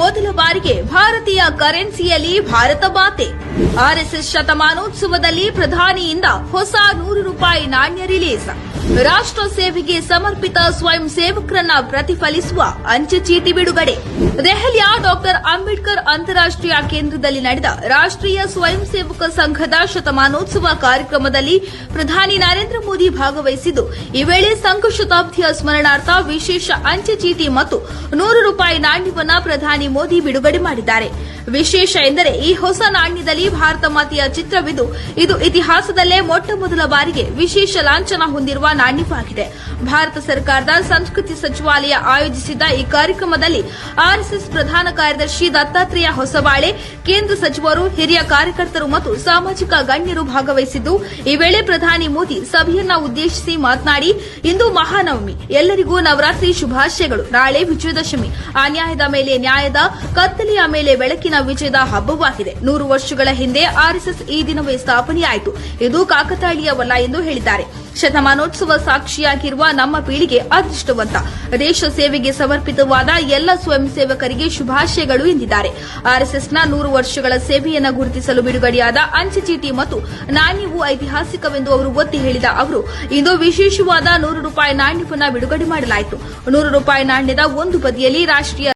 ಮೊದಲ ಬಾರಿಗೆ ಭಾರತೀಯ ಕರೆನ್ಸಿಯಲ್ಲಿ ಭಾರತ ಬಾತೆ. ಆರ್ಎಸ್ಎಸ್ ಶತಮಾನೋತ್ಸವದಲ್ಲಿ ಪ್ರಧಾನಿಯಿಂದ ಹೊಸ ನೂರು ರೂಪಾಯಿ ನಾಣ್ಯ ರಿಲೀಸ್. ರಾಷ್ಟ್ರ ಸೇವೆಗೆ ಸಮರ್ಪಿತ ಸ್ವಯಂ ಸೇವಕರನ್ನ ಪ್ರತಿಫಲಿಸುವ ಅಂಚೆ ಚೀಟಿ ಬಿಡುಗಡೆ. ದೆಹಲಿಯ ಡಾಕ್ಟರ್ ಅಂಬೇಡ್ಕರ್ ಅಂತಾರಾಷ್ಟೀಯ ಕೇಂದ್ರದಲ್ಲಿ ನಡೆದ ರಾಷ್ಟ್ರೀಯ ಸ್ವಯಂ ಸೇವಕ ಸಂಘದ ಶತಮಾನೋತ್ಸವ ಕಾರ್ಯಕ್ರಮದಲ್ಲಿ ಪ್ರಧಾನಿ ನರೇಂದ್ರ ಮೋದಿ ಭಾಗವಹಿಸಿದ್ದು. ಈ ವೇಳೆ ಸಂಘ ಶತಾಬ್ದಿಯ ಸ್ಮರಣಾರ್ಥ ವಿಶೇಷ ಅಂಚೆ ಚೀಟಿ ಮತ್ತು ನೂರು ರೂಪಾಯಿ ನಾಣ್ಯವನ್ನು ಪ್ರಧಾನಿ ಮೋದಿ ಬಿಡುಗಡೆ ಮಾಡಿದ್ದಾರೆ. ವಿಶೇಷ ಎಂದರೆ ಈ ಹೊಸ ನಾಣ್ಯದಲ್ಲಿ ಭಾರತ ಮಾತೆಯ ಚಿತ್ರವಿದ್ದು ಇದು ಇತಿಹಾಸದಲ್ಲೇ ಮೊಟ್ಟ ಮೊದಲ ಬಾರಿಗೆ ವಿಶೇಷ ಲಾಂಛನ ಹೊಂದಿರುವ ನಾಣ್ಯವಾಗಿದೆ. ಭಾರತ ಸರ್ಕಾರದ ಸಂಸ್ಕೃತಿ ಸಚಿವಾಲಯ ಆಯೋಜಿಸಿದ್ದ ಈ ಕಾರ್ಯಕ್ರಮದಲ್ಲಿ ಆರ್ಎಸ್ಎಸ್ ಪ್ರಧಾನ ಕಾರ್ಯದರ್ಶಿ ದತ್ತಾತ್ರೇಯ ಹೊಸಬಾಳೆ, ಕೇಂದ್ರ ಸಚಿವರು, ಹಿರಿಯ ಕಾರ್ಯಕರ್ತರು ಮತ್ತು ಸಾಮಾಜಿಕ ಗಣ್ಯರು ಭಾಗವಹಿಸಿದ್ದು, ಈ ವೇಳೆ ಪ್ರಧಾನಿ ಮೋದಿ ಸಭೆಯನ್ನ ಉದ್ದೇಶಿಸಿ ಮಾತನಾಡಿ, ಇಂದು ಮಹಾನವಮಿ, ಎಲ್ಲರಿಗೂ ನವರಾತ್ರಿ ಶುಭಾಶಯಗಳು. ನಾಳೆ ವಿಜಯದಶಮಿ. ಅನ್ಯಾಯದ ಮೇಲೆ ನ್ಯಾಯದ, ಕತ್ತಲೆಯ ಮೇಲೆ ಬೆಳಕಿನ ವಿಜಯದ ಹಬ್ಬವಾಗಿದೆ. ನೂರು ವರ್ಷಗಳ ಹಿಂದೆ ಆರ್ಎಸ್ಎಸ್ ಈ ದಿನವೇ ಸ್ಥಾಪನೆಯಾಯಿತು. ಇದು ಕಾಕತಾಳೀಯವಲ್ಲ ಎಂದು ಹೇಳಿದ್ದಾರೆ. ಶತಮಾನೋತ್ಸವ ಸಾಕ್ಷಿಯಾಗಿರುವ ನಮ್ಮ ಪೀಳಿಗೆ ಅದೃಷ್ಟವಂತ. ದೇಶ ಸೇವೆಗೆ ಸಮರ್ಪಿತವಾದ ಎಲ್ಲ ಸ್ವಯಂ ಸೇವಕರಿಗೆ ಶುಭಾಶಯಗಳು ಎಂದಿದ್ದಾರೆ. ಆರ್ಎಸ್ಎಸ್ನ ನೂರು ವರ್ಷಗಳ ಸೇವೆಯನ್ನು ಗುರುತಿಸಲು ಬಿಡುಗಡೆಯಾದ ಅಂಚೆ ಚೀಟಿ ಮತ್ತು ನಾಣ್ಯವು ಐತಿಹಾಸಿಕವೆಂದು ಅವರು ಒತ್ತಿ ಹೇಳಿದ ಅವರು, ಇಂದು ವಿಶೇಷವಾದ ನೂರು ರೂಪಾಯಿ ನಾಣ್ಯವನ್ನು ಬಿಡುಗಡೆ ಮಾಡಲಾಯಿತು. ನೂರು ರೂಪಾಯಿ ನಾಣ್ಯದ ಒಂದು ಬದಿಯಲ್ಲಿ ರಾಷ್ಟ್ರೀಯ